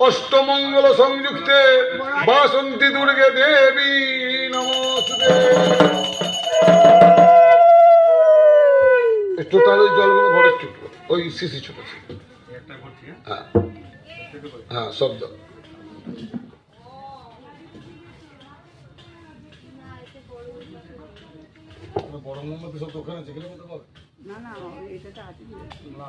অষ্টমঙ্গল সংযুক্তে বাসন্তী দুর্গে দেবী নমস্তে। একটু তার ওই জলগুলো ভরে একটু ওই শিশি ছোট হ্যাঁ হ্যাঁ শব্দ বড় মোহাম্মদ সব দোকান আছে কিনে করতে পারবে না না এটাতে আছে। না।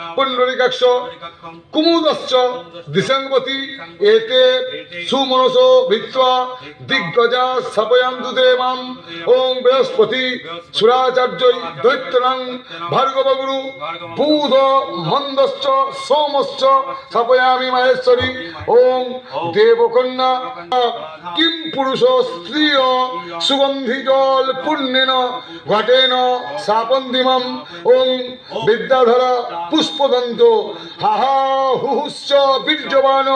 পুণ্ডরিকাক্ষ কুমুদশ্চ দিশাঙ্গতি এতে সুমনসো ভিত্ত্বা দিগ্গজা স্থাপয়ন্তু দেবাম ওম বৃহস্পতি, সুরাচার্যই দৈত্যনাং, ভার্গবগুরু, বুধ মন্দশ্চ, সোমশ্চ স্থাপয়ামি মাহেশ্বরী ওম দেবকন্যা কিম পুরুষ স্ত্রিয়, সুগন্ধি জল পুণ্যেন, ঘটেন সাপন্দিমম ওম বিদ্যাধরা পুষ্পদন্ত হাহা হুহুশ্চ বীর্যবান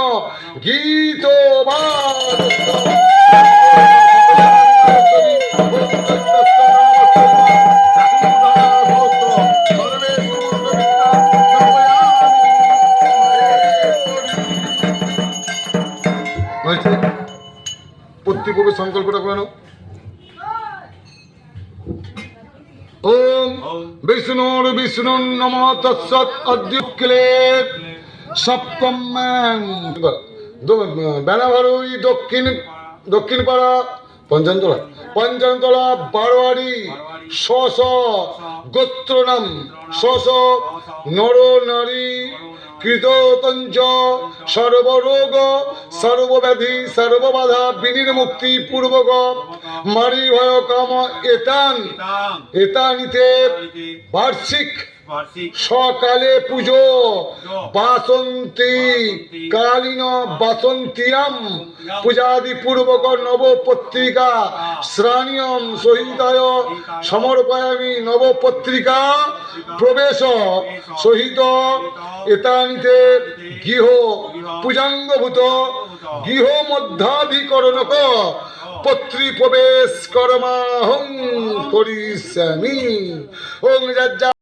হয়েছে? প্রত্যেকভাবে সংকল্পটা করে নাও। ওম বিষ্ণুর বিষ্ণু নম তৎসৎ অদ্যুক্লে সপ্তম বেনাভারুই দক্ষিণ দক্ষিণ পাড়া। পঞ্চানতলা। পঞ্চানতলা বারোয়ারি শ শ গোত্রনাম। শ শ নর নারী কৃততঞ্চ সর্বরোগ সর্বব্যাধি সর্ববাধা বিনির্মুক্তি পূর্বক মারি ভয় কাম এতান। এতানিতে বার্ষিক সকালে পুজো বাসন্তী কালীন বাসন্তিয়াম পূজাদি পূর্বক নব পত্রিকা। শ্রাণীয়ম সহিতায় সমর্পয়ামি নব পত্রিকা প্রবেশ সহিত এতানিতে গৃহ। পূজাঙ্গভূত। গৃহ মধ্যাধিকরণক। পত্রী প্রবেশ করমাহং করিষ্যামি। ওং